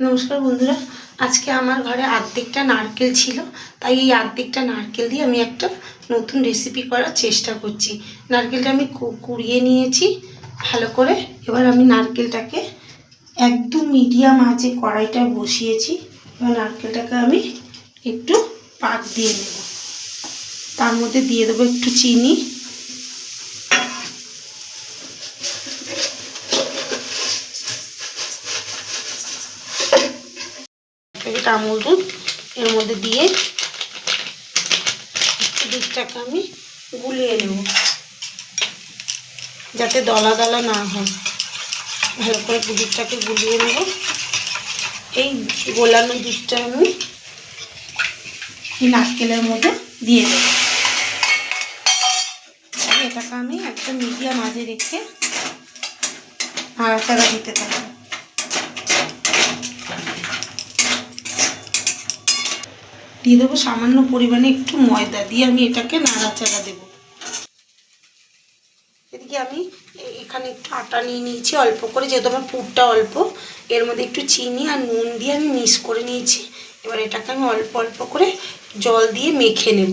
নমস্কার বন্ধুরা, আজকে আমার ঘরে আর্ধেকটা নারকেল ছিল, তাই এই আর্ধেকটা নারকেল দিয়ে আমি একটা নতুন রেসিপি করার চেষ্টা করছি। নারকেলটা আমি কুড়িয়ে নিয়েছি, ভালো করে। এবার আমি নারকেলটাকে একদম মিডিয়াম আঁচে কড়াইটা বসিয়েছি। এবার নারকেলটাকে আমি একটু পাক দিয়ে নেব। তার মধ্যে দিয়ে দেবো একটু চিনি। প্যাকেট আমুল দুধ এর মধ্যে দিয়ে দুধটাকে আমি গুলিয়ে নেব, যাতে দলা দলা না হয়। ভালো করে দুধটাকে গুলিয়ে নেব। এই গোলানো দুধটা আমি নারকেলের মধ্যে দিয়ে দেব। এটাকে আমি একদম মিডিয়াম আজে রেখে নাড়াচাড়া দিতে থাকব। দিয়ে দেবো সামান্য পরিমাণে একটু ময়দা দিয়ে আমি এটাকে নাড়াচাড়া দেবো। এদিকে আমি এখানে একটু আটা নিয়ে নিয়েছি, অল্প করে, যেহেতু আমার পুরটা অল্প, এর মধ্যে একটু চিনি আর নুন দিয়ে আমি মিক্স করে নিয়েছি। এবার এটাকে আমি অল্প অল্প করে জল দিয়ে মেখে নেব।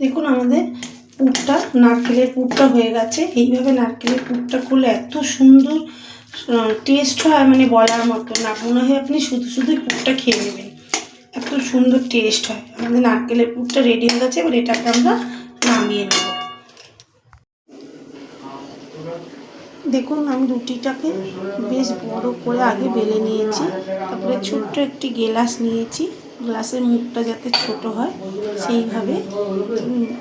দেখুন আমাদের পুরটা, নারকেলের পুরটা হয়ে গেছে। এইভাবে নারকেলের পুরটা করলে এত সুন্দর টেস্ট হয় মানে বলার মতো না। মনে হয় আপনি শুধু শুধুই পুরটা খেয়ে নেবেন। এত সুন্দর টেস্ট হয়। আমাদের নারকেলের পুরটা রেডি হয়ে গেছে, এবার এটাকে আমরা নামিয়ে নেব। দেখুন, আমি রুটিটাকে বেশ বড় করে আগে বেলে নিয়েছি। তারপরে ছোট্ট একটি গেলাস নিয়েছি। গ্লাসের মুখটা যাতে ছোট হয়, সেইভাবে।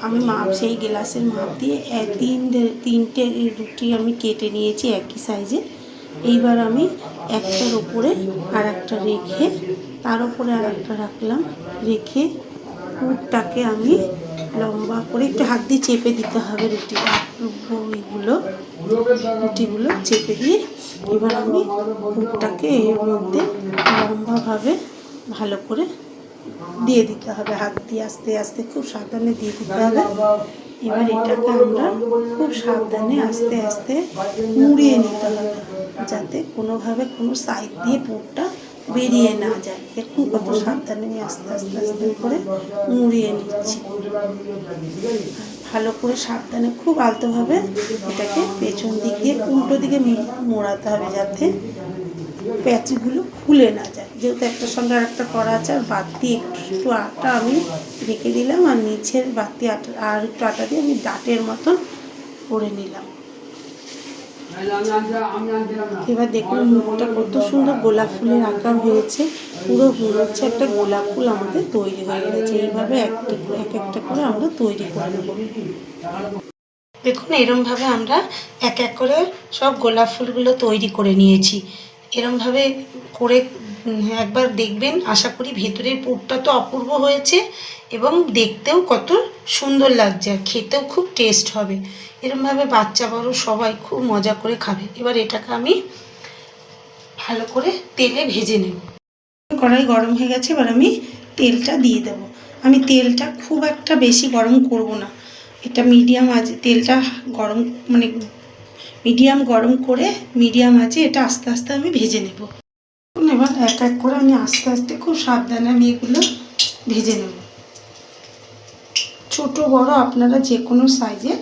আমি মাপ, সেই গ্লাসের মাপ দিয়ে তিন তিনটে রুটি আমি কেটে নিয়েছি একই সাইজে এইবার আমি একটার ওপরে আর একটা রেখে, তার উপরে আর একটা রাখলাম, রেখে পুরটাকে আমি লম্বা করে একটু হাত দিয়ে চেপে দিতে হবে রুটিটা ওইগুলো রুটিগুলো চেপে দিয়ে। এবার আমি পুরটাকে এর মধ্যে লম্বাভাবে ভালো করে দিয়ে দিতে হবে, হাত দিয়ে আস্তে আস্তে খুব সাবধানে দিয়ে দিতে হবে। এবার এটাকে আমরা খুব সাবধানে আস্তে আস্তে মুড়িয়ে নিতে হবে, যাতে কোনোভাবে কোনো সাইড দিয়ে পুরটা বেরিয়ে না যায়। দেখুন কত সাবধানে আমি আস্তে আস্তে আস্তে করে মুড়িয়ে নিচ্ছি। ভালো করে সাবধানে খুব আলতোভাবে এটাকে পেছন দিক দিয়ে উল্টো দিকে মোড়াতে হবে যাতে প্যাচগুলো খুলে না যায়। যেহেতু একটার সঙ্গে আর একটা করা আছে, আর বাদ দিয়ে একটু আটা আমি রেখে দিলাম, আর নিচের বাতি আটা আর একটু আটা দিয়ে আমি ডাটের মতন করে নিলাম। এবার দেখুন মুখটা কত সুন্দর গোলাপ ফুলের আকার হয়েছে। পুরো হচ্ছে একটা গোলাপ ফুল আমাদের তৈরি হয়ে গেছে। এইভাবে একটা এক একটা করে আমরা তৈরি করে নেব। দেখুন, এরমভাবে আমরা এক এক করে সব গোলাপ ফুলগুলো তৈরি করে নিয়েছি। এরমভাবে করে একবার দেখবেন। আশা করি ভেতরের পুরটা তো অপূর্ব হয়েছে এবং দেখতেও কত সুন্দর লাগছে আর খেতেও খুব টেস্ট হবে। এরমভাবে বাচ্চা, বড় সবাই খুব মজা করে খাবে। এবার এটাকে আমি ভালো করে তেলে ভেজে নেব। কড়াই গরম হয়ে গেছে, এবার আমি তেলটা দিয়ে দেবো। আমি তেলটা খুব একটা বেশি গরম করব না। এটা মিডিয়াম আছে তেলটা গরম মানে মিডিয়াম গরম করে, মিডিয়াম আছে, এটা আস্তে আস্তে আমি ভেজে নেব। এবার এক এক করে আমি আস্তে আস্তে খুব সাবধানে আমি এগুলো ভেজে নেব। ছোট, বড় আপনারা যে কোনো সাইজে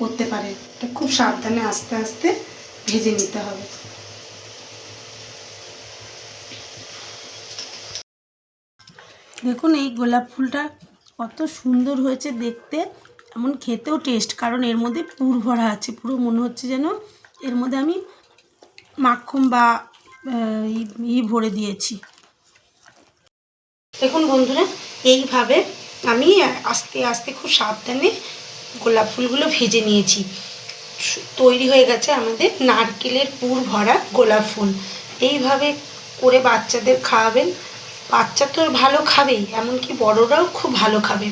করতে পারেন। এটা খুব সাবধানে আস্তে আস্তে ভেজে নিতে হবে। দেখুন এই গোলাপ ফুলটা কত সুন্দর হয়েছে দেখতে। এমন খেতেও টেস্ট কারণ এর মধ্যে পুর ভরা আছে, পুরো মনে হচ্ছে যেন এর মধ্যে আমি মাখন বা ই- ভরে দিয়েছি। দেখুন বন্ধুরা, এইভাবে আমি আস্তে আস্তে খুব সাবধানে গোলাপ ফুলগুলো ভেজে নিয়েছি। তৈরি হয়ে গেছে আমাদের নারকেলের পুর ভরা গোলাপ ফুল। এইভাবে করে বাচ্চাদের খাওয়াবেন। বাচ্চা তো ভালো খাবেই, এমনকি বড়রাও খুব ভালো খাবে।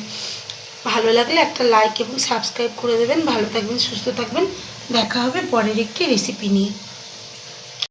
ভালো লাগলে একটা লাইক এবং সাবস্ক্রাইব করে দেবেন। ভালো থাকবেন, সুস্থ থাকবেন। দেখা হবে পরের একটি রেসিপি নিয়ে।